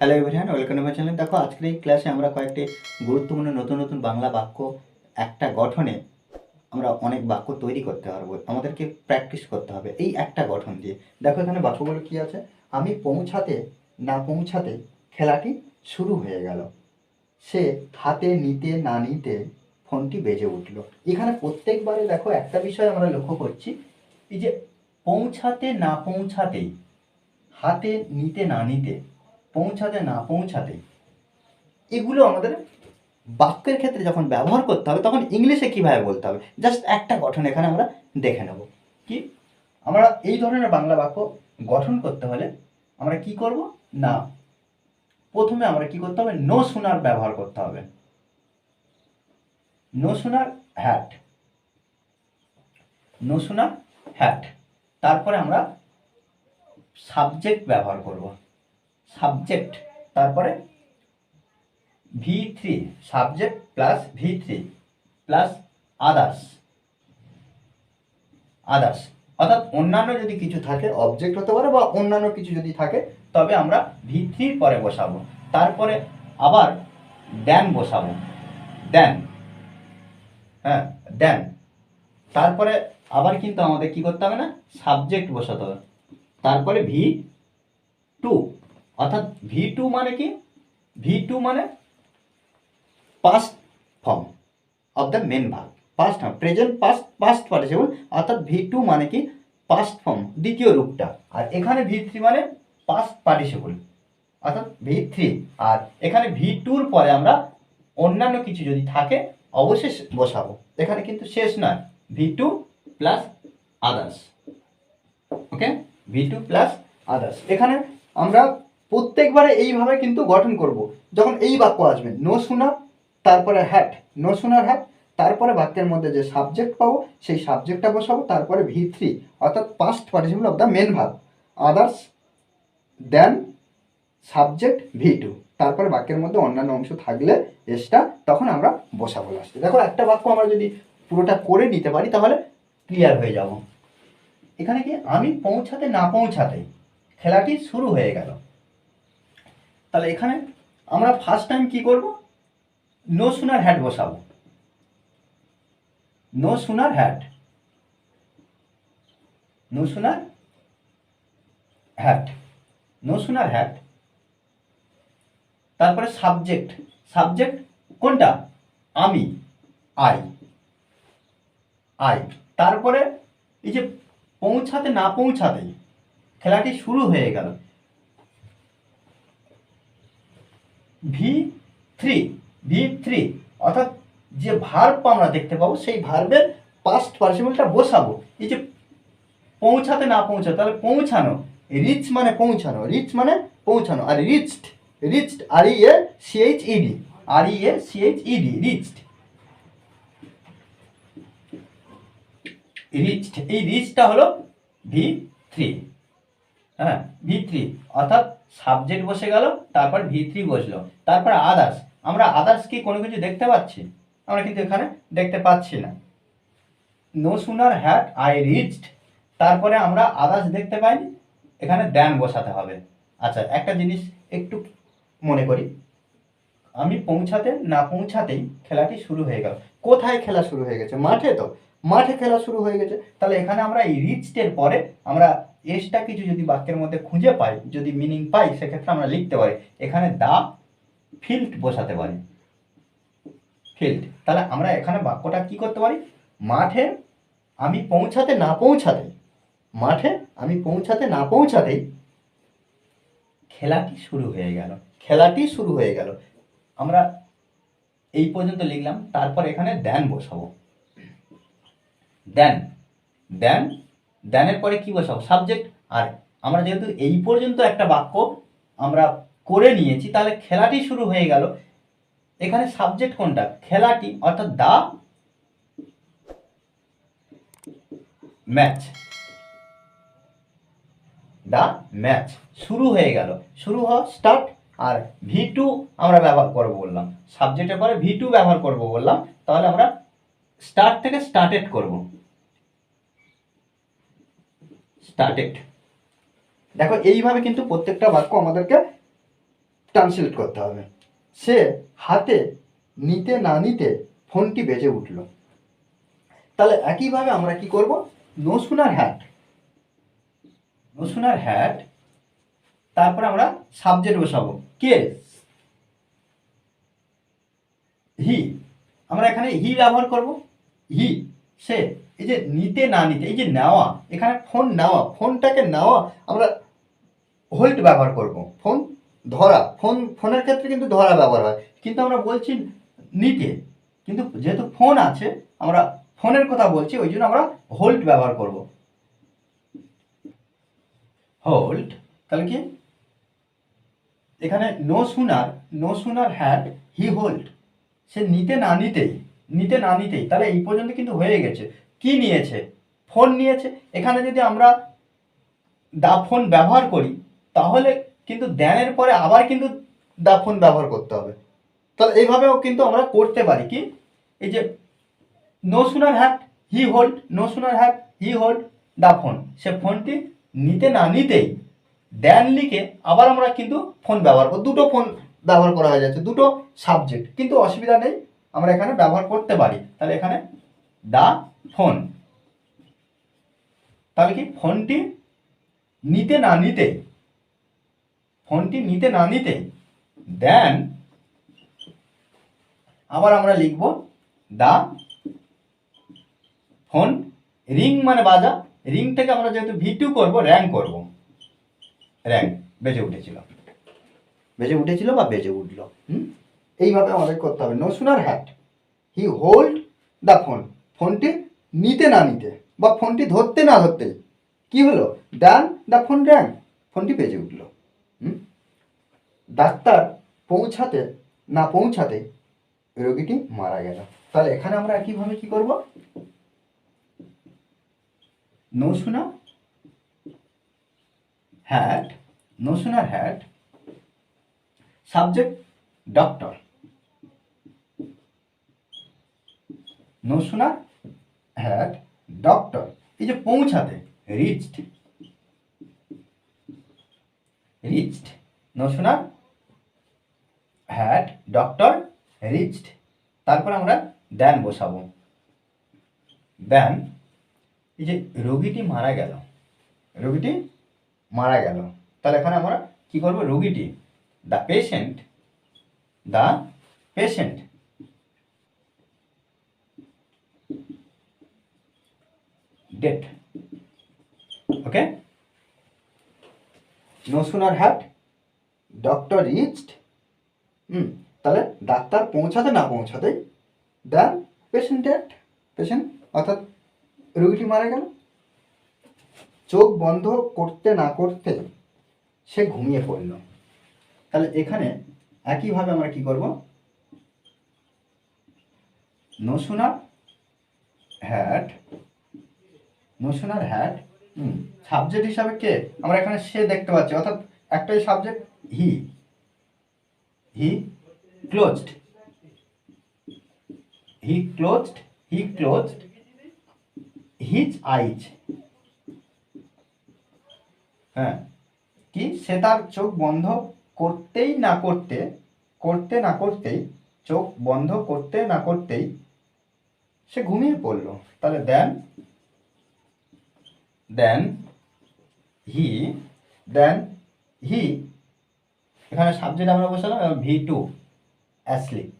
Hello everyone welcome আমার channel দেখো, আজকের এই ক্লাসে আমরা কয়েকটি গুরুত্বপূর্ণ নতুন নতুন বাংলা বাক্য, একটা গঠনে আমরা অনেক বাক্য তৈরি করতে পারব। আমাদেরকে প্র্যাকটিস করতে হবে এই একটা গঠন দিয়ে। দেখো, এখানে বাক্যগুলো কি আছে? আমি পৌঁছাতে না পৌঁছাতে খেলাটি শুরু হয়ে গেল। সে হাতে নিতে না নিতে ফোনটি বেজে উঠল। এখানে প্রত্যেকবারে দেখো, একটা বিষয় আমরা লক্ষ্য করছি, এই যে পৌঁছাতে না পৌঁছাতেই, হাতে নিতে না নিতে পৌঁছাতে না পৌঁছাতে এগুলো আমাদের বাক্যের ক্ষেত্রে যখন ব্যবহার করতে হবে, তখন ইংলিশে কীভাবে বলতে হবে? জাস্ট একটা গঠন এখানে আমরা দেখে নেব। কি? আমরা এই ধরনের বাংলা বাক্য গঠন করতে হলে আমরা কি করব? না। প্রথমে আমরা কি করতে হবে? নো শোনার ব্যবহার করতে হবে। No sooner hat no sooner hat তারপরে আমরা সাবজেক্ট ব্যবহার করব। সাবজেক্ট, তারপরে V three subject plus V three plus others others অর্থাৎ অন্যান্য যদি কিছু থাকে অবজেক্ট হতে পারে বা অন্যান্য কিছু যদি থাকে, তবে আমরা ভি থ্রির পরে বসাবো। তারপরে আবার দেন বসাবো। দেন হ্যাঁ দেন তারপরে আবার কিন্তু আমাদের কি করতে হবে না? সাবজেক্ট বসাতে হবে। তারপরে ভি টু অর্থাৎ ভি টু মানে কি? ভি টু মানে past form of the main verb past form present past past participle অর্থাৎ ভি টু মানে কি? পাস্ট ফর্ম দ্বিতীয় রূপটা। আর এখানে ভি থ্রি মানে পাস্ট পার্টিসিপল অর্থাৎ ভি থ্রি আর এখানে ভি টুর পরে আমরা অন্যান্য কিছু যদি থাকে অবশ্যই বসাবো। এখানে কিন্তু শেষ নয়। V two plus others okay V two plus others এখানে আমরা প্রত্যেকবারে এইভাবে কিন্তু গঠন করব। যখন এই বাক্য আসবে, নো শোনা তারপরে হ্যাট নো শোনার হ্যাট তারপরে বাক্যের মধ্যে যে সাবজেক্ট পাবো, সেই সাবজেক্টটা বসাবো, তারপরে ভি থ্রি অর্থাৎ past participle of the main verb others then subject V two তারপরে বাক্যের মধ্যে অন্যান্য অংশ থাকলে এসটা তখন আমরা বসাবো লাস্টে দেখো, একটা বাক্য আমরা যদি পুরোটা করে নিতে পারি, তাহলে ক্লিয়ার হয়ে যাব। এখানে কি আমি পৌঁছাতে না পৌঁছাতে খেলাটি শুরু হয়ে গেল। তাহলে এখানে আমরা ফার্স্ট টাইম কি করব? নো সুনার হ্যাট বসাবো। No sooner had no sooner had no sooner had তারপরে সাবজেক্ট সাবজেক্ট কোনটা? আমি। আই আই তারপরে এই যে পৌঁছাতে না পৌঁছাতেই খেলাটি শুরু হয়ে গেল। ভি থ্রি ভি থ্রি অর্থাৎ যে ভার্ব আমরা দেখতে পাবো, সেই ভার্বের পাস্ট পার্সিবলটা বসাবো। এই যে পৌঁছাতে না পৌঁছাতে, তাহলে পৌঁছানো রিচ মানে পৌঁছানো রিচ মানে পৌঁছানো, আর reached reached R E A CH ED R E A CH ED reached reached এই রিচটা হলো ভি থ্রি হ্যাঁ ভি থ্রি অর্থাৎ সাবজেক্ট বসে গেল, তারপর ভি থ্রি বসল। তারপর আদার্স আমরা আদার্স কি কোনো কিছু দেখতে পাচ্ছি? আমরা কিন্তু এখানে দেখতে পাচ্ছি না। No sooner had I reached তারপরে আমরা আদার্স দেখতে পাইনি, এখানে দেন বসাতে হবে। আচ্ছা একটা জিনিস একটু মনে করি। আমি পৌঁছাতে না পৌঁছাতেই খেলাটি শুরু হয়ে গেল। কোথায় খেলা শুরু হয়ে গেছে? মাঠে তো। মাঠে খেলা শুরু হয়ে গেছে। তাহলে এখানে আমরা এই রিচটের পরে আমরা এসটা কিছু যদি বাক্যের মধ্যে খুঁজে পাই, যদি মিনিং পাই, সেক্ষেত্রে আমরা লিখতে পারি, এখানে দা ফিল্ড বসাতে পারি। ফিল্ড তাহলে আমরা এখানে বাক্যটা কি করতে পারি? মাঠে আমি পৌঁছাতে না পৌঁছাতে, মাঠে আমি পৌঁছাতে না পৌঁছাতেই খেলাটি শুরু হয়ে গেল। খেলাটি শুরু হয়ে গেল। আমরা এই পর্যন্ত লিখলাম, তারপর এখানে দেন বসাবো। দেন দেন দেনের পরে কি বসাবো? সাবজেক্ট আর আমরা যেহেতু এই পর্যন্ত একটা বাক্য আমরা করে নিয়েছি, তাহলে খেলাটি শুরু হয়ে গেল। এখানে সাবজেক্ট কোনটা? খেলাটি, অর্থাৎ দা ম্যাচ দা ম্যাচ শুরু হয়ে গেল। শুরু হওয়া স্টার্ট আর ভি টু আমরা ব্যবহার করব বললাম। সাবজেক্টের পরে ভি টু ব্যবহার করব বললাম। তাহলে আমরা স্টার্ট থেকে স্টার্টেড করব। স্টার্টেড দেখো, এইভাবে কিন্তু প্রত্যেকটা বাক্য আমাদেরকে ট্রান্সলেট করতে হবে। সে হাতে নিতে না নিতে ফোনটি বেজে উঠল। তাহলে একইভাবে আমরা কি করব? No sooner had no sooner had তারপরে আমরা সাবজেক্ট বসাবো। কে? হি আমরা এখানে হি ব্যবহার করব। হি সে। এই যে নিতে না নিতে, এই যে নেওয়া, এখানে ফোন নেওয়া ফোনটাকে নেওয়া আমরা হোল্ড ব্যবহার করব। ফোন ধরা ফোন ফোনের ক্ষেত্রে কিন্তু ধরা ব্যবহার হয়। কিন্তু আমরা বলছি নিতে। কিন্তু যেহেতু ফোন আছে, আমরা ফোনের কথা বলছি, ওই জন্য আমরা হোল্ড ব্যবহার করব। হোল্ড তাহলে কি? এখানে no sooner no sooner had he hold সে নিতে না নিতেই, নিতে না নিতেই, তাহলে এই পর্যন্ত কিন্তু হয়ে গেছে। কি নিয়েছে? ফোন নিয়েছে। এখানে যদি আমরা দা ফোন ব্যবহার করি, তাহলে কিন্তু দ্যানের পরে আবার কিন্তু দা ফোন ব্যবহার করতে হবে। তাহলে এইভাবেও কিন্তু আমরা করতে পারি কি? এই যে no sooner had he hold no sooner had he hold the phone. সে ফোনটি নিতে না নিতেই দেন লিখে আবার আমরা কিন্তু ফোন ব্যবহার করব দুটো ফোন ব্যবহার করা হয়ে যাচ্ছে, দুটো সাবজেক্ট। কিন্তু অসুবিধা নেই, আমরা এখানে ব্যবহার করতে পারি। তাহলে এখানে দা ফোন। তাহলে কি ফোনটি নিতে না নিতে? ফোনটি নিতে না নিতে? দেন আবার আমরা লিখব দা ফোন রিং মানে বাজা। রিং থেকে আমরা যেহেতু ভি টু করব র্যাং করব। র্যাং বেজে উঠেছিল। বেজে উঠেছিল বা বেজে উঠল? হুম? এইভাবে আমাদের করতে হবে। No sooner had he hold the phone ফোনটি নিতে না নিতে বা ফোনটি ধরতে না ধরতে কি হলো? ডান দ্য ফোন র্যাং, ফোনটি বেজে উঠল। ডাক্তার পৌঁছাতে না পৌঁছাতে রোগীটি মারা গেল। তাহলে এখানে আমরা একইভাবে কি করব? No sooner had no sooner had subject doctor no had doctor এই যে পৌঁছাতে reached reached no sooner had doctor reached তারপর আমরা দেন বসাবো। দেন এই যে রোগীটি মারা গেল, রোগীটি মারা গেল, তাহলে এখানে আমরা কি করব? রোগীটি the patient the patient died okay no sooner had doctor reached hmm, তাহলে ডাক্তার পৌঁছাতে না পৌঁছাতেই দেন পেশেন্ট ডেট পেশেন্ট অর্থাৎ রোগীটি মারা গেল। চোখ বন্ধ করতে না করতে সে ঘুমিয়ে পড়ল। তাহলে এখানে একইভাবে আমরা কি করব? No sooner had no sooner had hmm subject হিসাবে কে? আমরা এখানে সে দেখতে পাচ্ছি, অর্থাৎ একটাই subject he he closed he closed he closed his eyes হ্যাঁ কি? সে তার চোখ বন্ধ করতেই না করতে করতে না করতেই, চোখ বন্ধ করতে না করতেই সে ঘুমিয়ে পড়ল। তাহলে দেন দেন হি দেন হি এখানে সাবজেক্ট আমরা বসালাম এবং ভি টু অ্যাসলিপ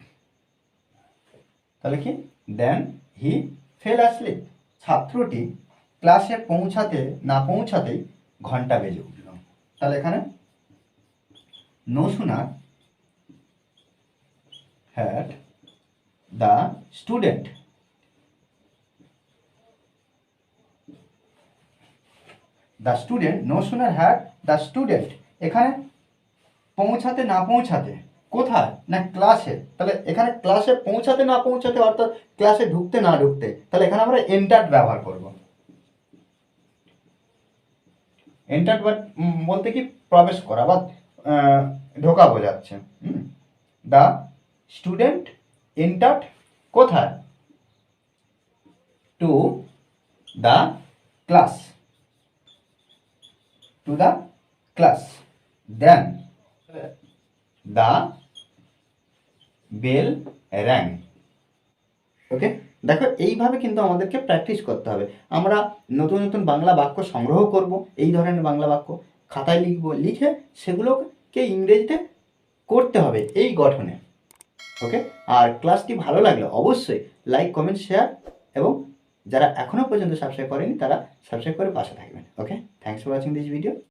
তাহলে কি? দেন হি ফেল অ্যাসলিপ ছাত্রটি ক্লাসে পৌঁছাতে না পৌঁছাতেই ঘণ্টা বেজে উঠল। তাহলে এখানে no sooner the the student student no no sooner the student এখানে পৌঁছাতে না পৌঁছাতে কোথায়? না ক্লাসে তাহলে এখানে ক্লাসে পৌঁছাতে না পৌঁছাতে, অর্থাৎ ক্লাসে ঢুকতে না ঢুকতে, তাহলে এখানে আমরা এন্টার ব্যবহার করব। এন্টার বলতে কি প্রবেশ করা বা ঢোকা বোঝাচ্ছে। দ্য স্টুডেন্ট এন্টার্ড কোথায়? To the class to the class then the bell rang okay দেখো, এইভাবে কিন্তু আমাদেরকে প্র্যাকটিস করতে হবে। আমরা নতুন নতুন বাংলা বাক্য সংগ্রহ করব, এই ধরনের বাংলা বাক্য খাতায় লিখব, লিখে সেগুলোকে ইংরেজিতে করতে হবে এই গঠনে। ওকে আর ক্লাসটি ভালো লাগলে অবশ্যই লাইক কমেন্ট শেয়ার এবং যারা এখনও পর্যন্ত সাবস্ক্রাইব করেনি, তারা সাবস্ক্রাইব করে পাশে থাকবেন। Okay thanks for watching this video